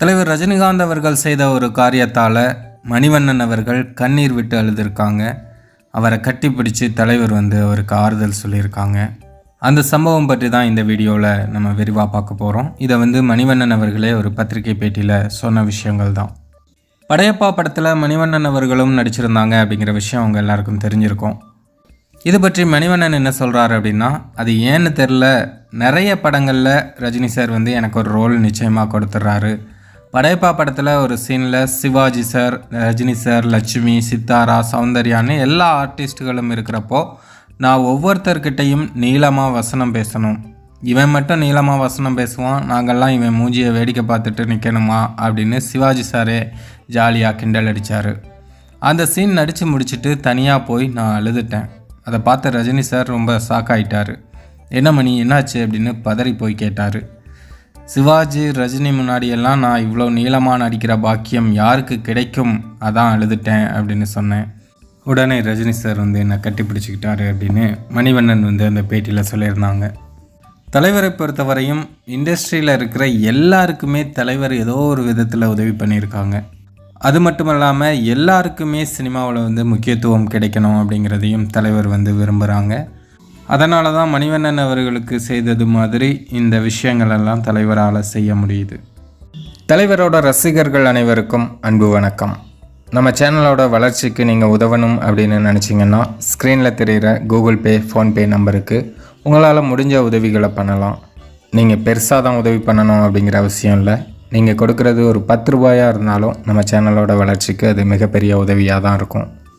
தலைவர் ரஜினிகாந்த் அவர்கள் செய்த ஒரு காரியத்தால் மணிவண்ணன் அவர்கள் கண்ணீர் விட்டு அழுதுருக்காங்க. அவரை கட்டிப்பிடிச்சு தலைவர் வந்து அவருக்கு ஆறுதல் சொல்லியிருக்காங்க. அந்த சம்பவம் பற்றி தான் இந்த வீடியோவில் நம்ம விரிவாக பார்க்க போகிறோம் இதை வந்து மணிவண்ணன் அவர்களே ஒரு பத்திரிகை பேட்டியில் சொன்ன விஷயங்கள் தான். படையப்பா படத்தில் மணிவண்ணன் அவர்களும் நடிச்சிருந்தாங்க அப்படிங்கிற விஷயம் அவங்க எல்லாருக்கும் தெரிஞ்சிருக்கும். இது பற்றி மணிவண்ணன் என்ன சொல்கிறாரு அப்படின்னா அது ஏன்னு தெரில நிறைய படங்களில் ரஜினி சார் வந்து எனக்கு ஒரு ரோல் நிச்சயமாக கொடுத்துட்றாரு படையப்பா படத்தில் ஒரு சீனில் சிவாஜி சார் ரஜினி சார் லட்சுமி சித்தாரா சௌந்தர்யான்னு எல்லா ஆர்டிஸ்ட்டுகளும் இருக்கிறப்போ நான் ஒவ்வொருத்தர்கிட்டையும் நீளமாக வசனம் பேசணும். இவன் மட்டும் நீளமாக வசனம் பேசுவான் நாங்கள்லாம் இவன் மூஞ்சியை வேடிக்கை பார்த்துட்டு நிற்கணுமா அப்படின்னு சிவாஜி சாரே ஜாலியாக கிண்டல் அடித்தார் அந்த சீன் நடித்து முடிச்சுட்டு தனியாக போய் நான் அழுதுட்டேன். அதை பார்த்த ரஜினி சார் ரொம்ப ஷாக் ஆகிட்டார் என்ன மணி என்னாச்சு? அப்படின்னு பதறி போய் கேட்டார். சிவாஜி ரஜினி முன்னாடியெல்லாம் நான் இவ்வளோ நீளமாக நடிக்கிற பாக்கியம் யாருக்கு கிடைக்கும்? அதான் அழுதுட்டேன் அப்படின்னு சொன்னேன். உடனே ரஜினி சார் வந்து என்னை கட்டி பிடிச்சிக்கிட்டாரு அப்படின்னு மணிவண்ணன் வந்து அந்த பேட்டியில் சொல்லியிருந்தாங்க. தலைவரை பொறுத்தவரையும் இண்டஸ்ட்ரியில் இருக்கிற எல்லாருக்குமே தலைவர் ஏதோ ஒரு விதத்தில் உதவி பண்ணியிருக்காங்க. அது மட்டும் இல்லாமல் எல்லாருக்குமே சினிமாவில் வந்து முக்கியத்துவம் கிடைக்கணும் அப்படிங்கிறதையும் தலைவர் வந்து விரும்புகிறாங்க அதனால தான் மணிவண்ணன் அவர்களுக்கு செய்தது மாதிரி இந்த விஷயங்களெல்லாம் தலைவரால் செய்ய முடியுது. தலைவரோட ரசிகர்கள் அனைவருக்கும் அன்பு வணக்கம். நம்ம சேனலோட வளர்ச்சிக்கு நீங்கள் உதவணும் அப்படின்னு நினச்சிங்கன்னா ஸ்க்ரீனில் தெரிகிற கூகுள் பே ஃபோன்பே நம்பருக்கு உங்களால் முடிஞ்ச உதவிகளை பண்ணலாம். நீங்கள் பெருசாக தான் உதவி பண்ணணும் அப்படிங்கிற அவசியம் இல்லை. நீங்கள் கொடுக்குறது ஒரு பத்து ரூபாயாக இருந்தாலும் நம்ம சேனலோட வளர்ச்சிக்கு அது மிகப்பெரிய உதவியாக தான் இருக்கும்.